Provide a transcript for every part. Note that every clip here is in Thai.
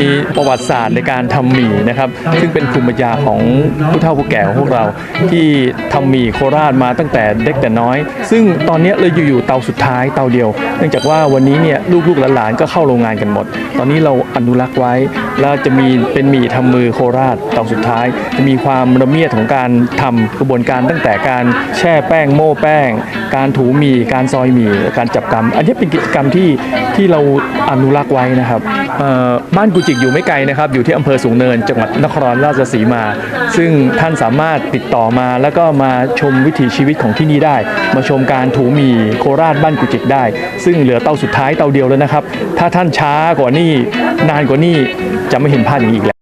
มีประวัติศาสตร์ในการทำหมี่นะครับ ซึ่งเป็นภูมิปัญญาของผู้เฒ่าผู้แก่ของพวกเรา ที่ทำหมี่โคราชมาตั้งแต่เด็กแต่น้อย ซึ่งตอนนี้เราอยู่ๆเตาสุดท้ายเตาเดียว เนื่องจากว่าวันนี้เนี่ยลูกๆหลานๆก็เข้าโรงงานกันหมด ตอนนี้เราอนุรักษ์ไว้แล้วจะมีเป็นหมี่ทำมือโคราชเตาสุดท้าย จะมีความระเมียดของการทำกระบวนการตั้งแต่การแช่แป้งโม่แป้ง การถูหมี่การซอยหมี่การจับกำอันนี้เป็นกิจกรรมที่ที่เราอนุรักษ์ไว้นะครับบ้านกุจิกอยู่ไม่ไกลนะครับ อยู่ที่อำเภอสูงเนิน จังหวัดนครราชสีมา ซึ่งท่านสามารถติดต่อมาแล้วก็มาชมวิถีชีวิตของที่นี่ได้ มาชมการถูมีโคราชบ้านกุจิกได้ ซึ่งเหลือเตาสุดท้ายเตาเดียวแล้วนะครับ ถ้าท่านช้ากว่านี้นานกว่านี้จะไม่เห็นภาพอย่างนี้อีกแล้ว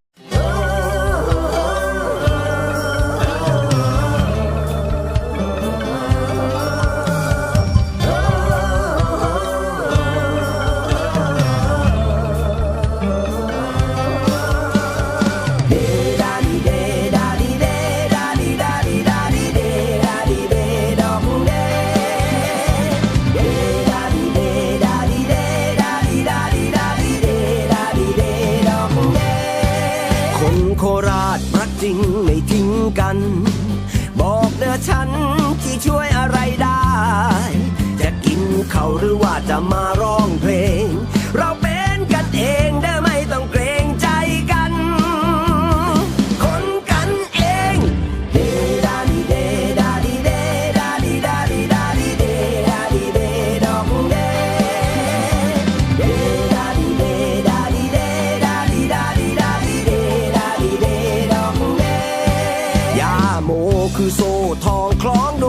จริงไม่ทิ้งกัน บอกเนื้อฉันที่ช่วยอะไรได้ จะกินเขาหรือว่าจะมาร้องเพลง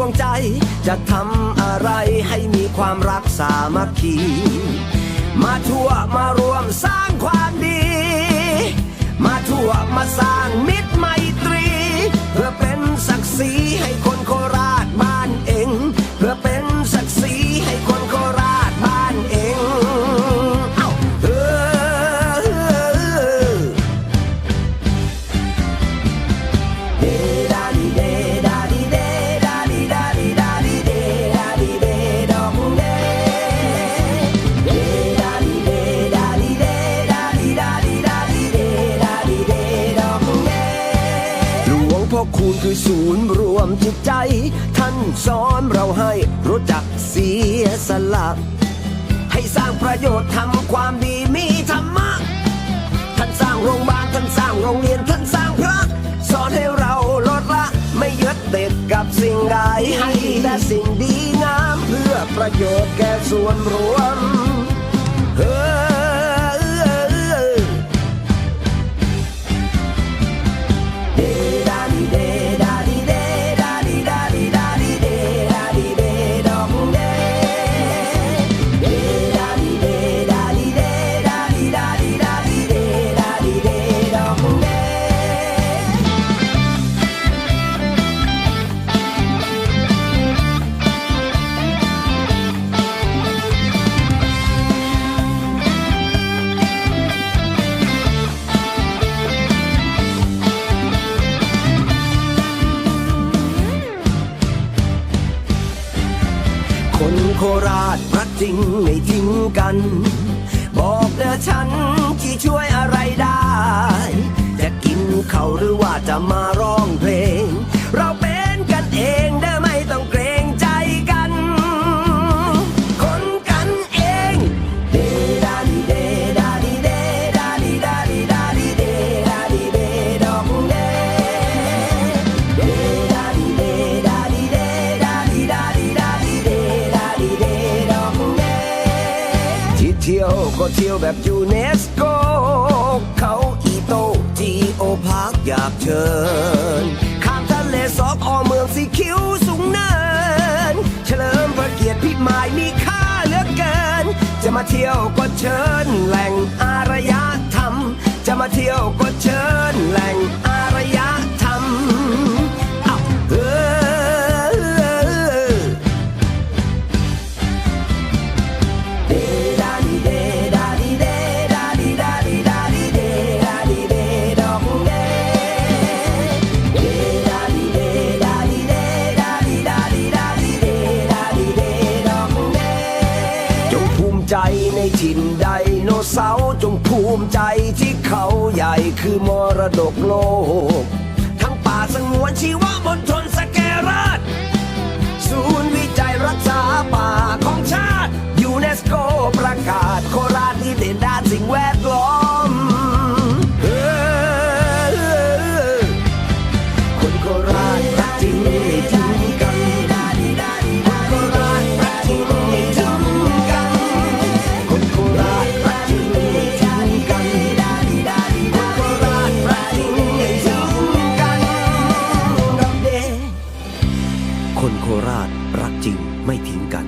คล้องดวงใจ จะทำอะไรให้มีความรักสามัคคี มาทั่วมารวมสร้างความดี มาทั่วมาสร้าง คือศูนย์รวมจิตใจ ท่านสอนเราให้รู้จักเสียสละให้สร้างประโยชน์ทำความดีมีธรรมะ ท่านสร้างโรงพยาบาลท่านสร้างโรงเรียนท่านสร้างพระ สอนให้เราลดละ ไม่ยึดติดกับสิ่งใดให้แต่สิ่งดีงามเพื่อประโยชน์แก่ส่วนรวมเอ โคราชรักจริงไม่ทิ้งกัน บอกเด้อฉันที่ช่วยอะไรได้ จะกินเขาหรือว่าจะมา เที่ยวแบบยูเนสโก เขาอีโตจีโอพาร์คอยากเชิญ ข้ามทะเลสอกอเมืองสีคิ้วสูงเนิน เฉลิมพระเกียรติพิมายมีค่าเหลือเกิน จะมาเที่ยวก็เชิญ ในถิ่นไดโนเสาร์จงภูมิใจที่เขาใหญ่คือมรดกโลก ทั้งป่าสงวนชีวมณฑลสแกราช ศูนย์วิจัยรักษาป่าของชาติยูเนสโกประกาศ โคราชรักจริงไม่ทิ้งกัน